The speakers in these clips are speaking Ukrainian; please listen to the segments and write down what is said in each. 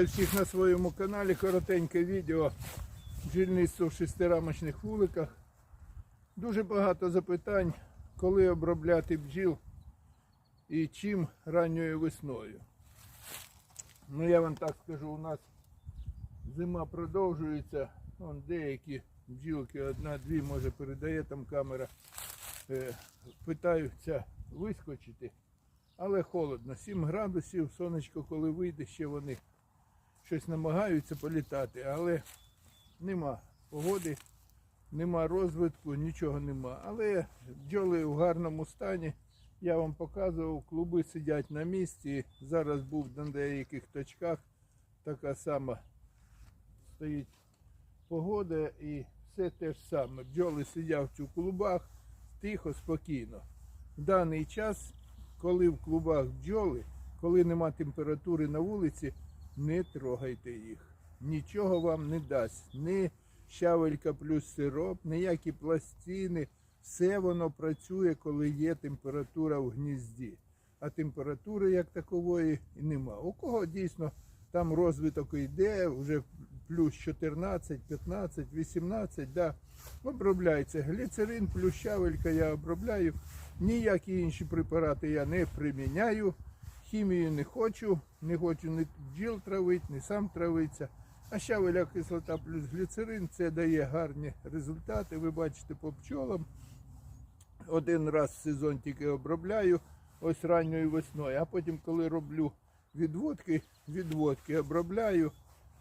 Вітаю всіх на своєму каналі. Коротеньке відео бджільництво в шестирамочних вуликах. Дуже багато запитань, коли обробляти бджіл і чим ранньою весною. Ну я вам так скажу, у нас зима продовжується. Вон деякі бджілки, одна-дві, може передає там камера, е, питаються вискочити. Але холодно, 7 градусів, сонечко, коли вийде, ще вони щось намагаються політати, але нема погоди, нема розвитку, нічого нема. Але бджоли в гарному стані. Я вам показував, клуби сидять на місці. Зараз був на деяких точках така сама стоїть погода і все те ж саме. Бджоли сидять у клубах тихо, спокійно. В даний час коли в клубах бджоли, коли нема температури на вулиці, не трогайте їх. Нічого вам не дасть. Ні щавелька плюс сироп, ніякі пластини. Все воно працює, коли є температура в гнізді. А температури як такової і нема. У кого дійсно там розвиток йде, вже плюс 14, 15, 18, да, обробляється. Гліцерин плюс щавелька я обробляю. Ніякі інші препарати я не приміняю. Хімію не хочу, не хочу ні бджіл травити, ні сам травитися. А щавеля кислота плюс гліцерин це дає гарні результати. Ви бачите по пчолам. Один раз в сезон тільки обробляю, ось ранньою весною, а потім, коли роблю відводки, відводки обробляю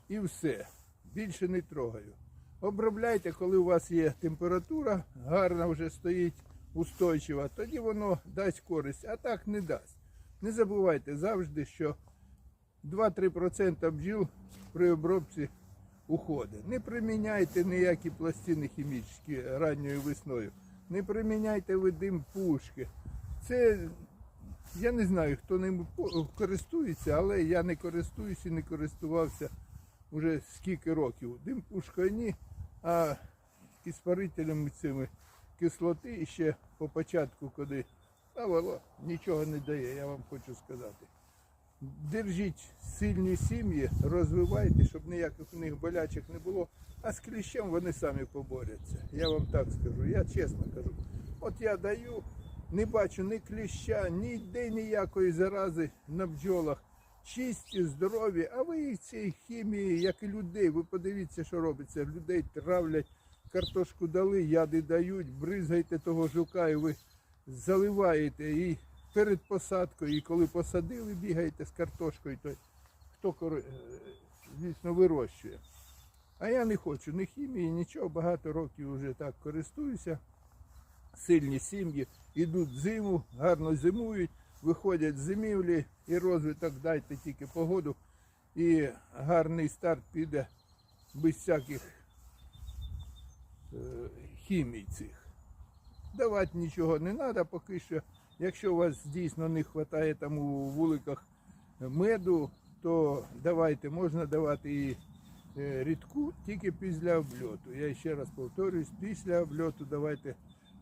і все. Більше не трогаю. Обробляйте, коли у вас є температура, гарна вже стоїть устойчива, тоді воно дасть користь, а так не дасть. Не забувайте завжди, що 2-3% бджіл при обробці уходить. Не приміняйте ніякі пластини хімічні ранньою весною. Не приміняйте ви дим пушки. Це я не знаю, хто ним користується, але я не користуюся і не користувався вже скільки років. Дим пушкою ні, а іспарителями цими кислоти ще по початку, коли воно нічого не дає, я вам хочу сказати. Держіть сильні сім'ї, розвивайте, щоб ніяких у них болячок не було. А з кліщем вони самі поборються. Я вам так скажу, я чесно кажу. От я даю, не бачу ні кліща, ніде ніякої зарази на бджолах. Чисті, здорові, а ви цієї хімії, як і людей, ви подивіться, що робиться. Людей травлять, картошку дали, яди дають, бризгайте того жука і ви заливаєте і перед посадкою, і коли посадили, бігаєте з картошкою, то хто е, звісно вирощує. А я не хочу ні хімії, нічого, багато років вже так користуюся. Сильні сім'ї йдуть зиму, гарно зимують, виходять з зимівлі і розвиток дайте тільки погоду. І гарний старт піде без всяких е, хімій цих. Давати нічого не треба поки що. Якщо у вас дійсно не вистачає там у вуликах меду, то давайте, можна давати і е, рідку тільки після обльоту. Я ще раз повторюсь, після обльоту давайте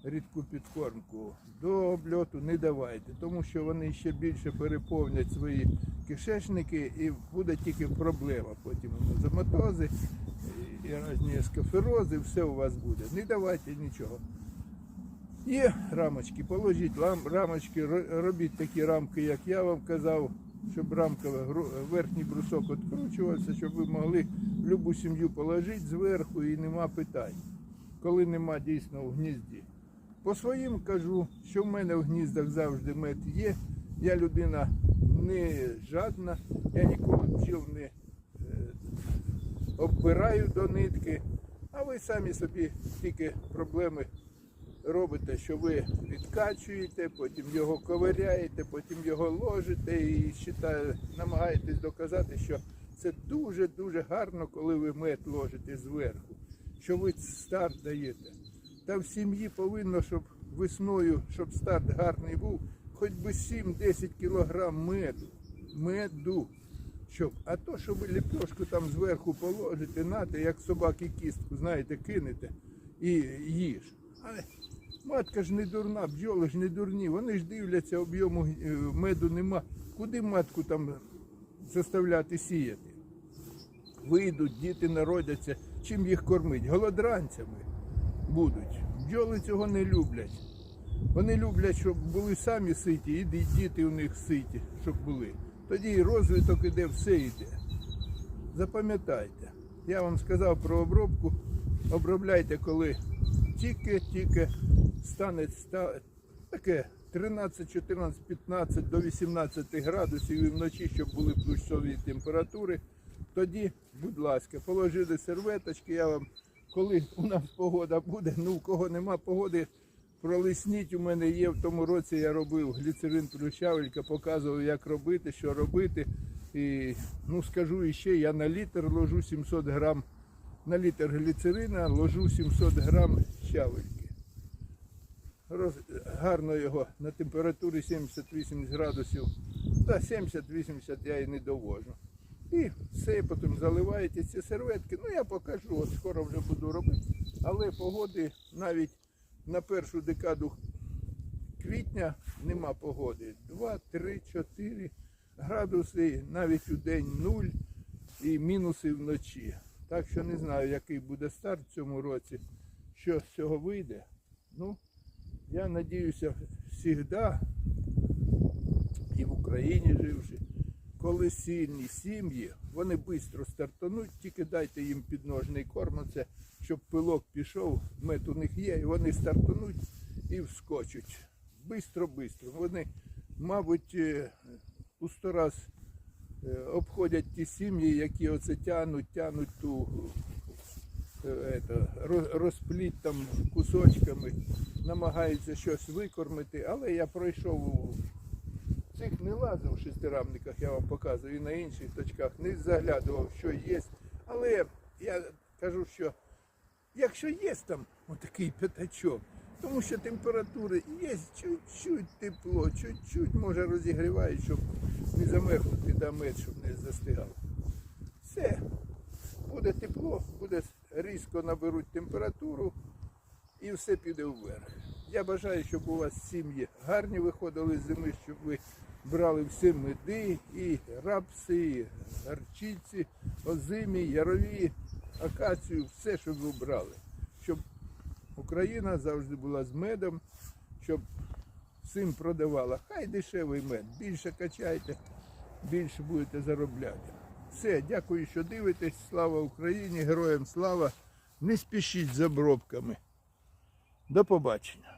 рідку підкормку. До обльоту не давайте, тому що вони ще більше переповнять свої кишечники і буде тільки проблема. Потім заматози і різні скаферози, все у вас буде. Не давайте нічого. Є рамочки, положіть рамочки, робіть такі рамки, як я вам казав, щоб рамка верхній брусок відкручувався, щоб ви могли любу сім'ю положити зверху і нема питань, коли нема дійсно в гнізді. По своїм кажу, що в мене в гніздах завжди мед є. Я людина не жадна, я ніколи бджіл не е, оббираю до нитки, а ви самі собі тільки проблеми робите, що ви відкачуєте, потім його ковиряєте, потім його ложите і намагаєтесь доказати, що це дуже-дуже гарно, коли ви мед ложите зверху, що ви старт даєте. Та в сім'ї повинно, щоб весною, щоб старт гарний був, хоч би 7-10 кілограм меду. Меду. Щоб, а то, що ви ліпешку там зверху положите, нате, як собаки кістку, знаєте, кинете і їж. Матка ж не дурна, бджоли ж не дурні, вони ж дивляться, об'єму е, меду нема. Куди матку там заставляти сіяти? вийдуть, діти народяться, чим їх кормить? Голодранцями будуть. Бджоли цього не люблять. Вони люблять, щоб були самі ситі, і діти у них ситі, щоб були. Тоді і розвиток іде, все йде. Запам'ятайте, я вам сказав про обробку. Обробляйте, коли тільки-тільки стане таке 13, 14, 15 до 18 градусів і вночі, щоб були плюсові температури. Тоді, будь ласка, положили серветочки, я вам, коли у нас погода буде, ну у кого нема погоди, пролисніть. У мене є в тому році я робив гліцерин плюс щавелька, показував, як робити, що робити. І ну скажу іще, я на літр ложу 700 грам, на літр гліцерина ложу 700 грам щавельки. Роз... Гарно його на температурі 70-80 градусів. Та 70-80 я і не довожу. І все, потім заливаєте ці серветки. Ну я покажу, от скоро вже буду робити. Але погоди навіть на першу декаду квітня нема погоди. 2, 3, 4 градуси, навіть у день 0 і мінуси вночі. Так що не знаю, який буде старт в цьому році, що з цього вийде. Ну, я надіюся, завжди і в Україні живши, коли сильні сім'ї, вони швидко стартануть, тільки дайте їм підножний корм, це, щоб пилок пішов, мед у них є, і вони стартануть і вскочуть. Бистро-бистро. Вони, мабуть, е, у сто раз е, обходять ті сім'ї, які оце тянуть, тянуть ту е, ето, роз- розпліт там кусочками, намагаються щось викормити, але я пройшов у цих не лазив у шестирамниках, я вам показую, і на інших точках не заглядував, що є. Але я кажу, що якщо є там отакий п'ятачок, тому що температури є чуть-чуть тепло, чуть-чуть може розігрівають, щоб не замерзнути мед, щоб не застигав. Все, буде тепло, буде різко наберуть температуру і все піде вверх. Я бажаю, щоб у вас сім'ї гарні виходили з зими, щоб ви брали всі меди, і рапси, і гарчиці, озимі, ярові, акацію, все, щоб ви брали. Щоб Україна завжди була з медом, щоб всім продавала. Хай дешевий мед, більше качайте, більше будете заробляти. Все, дякую, що дивитесь. Слава Україні, героям слава. Не спішіть з обробками. До побачення.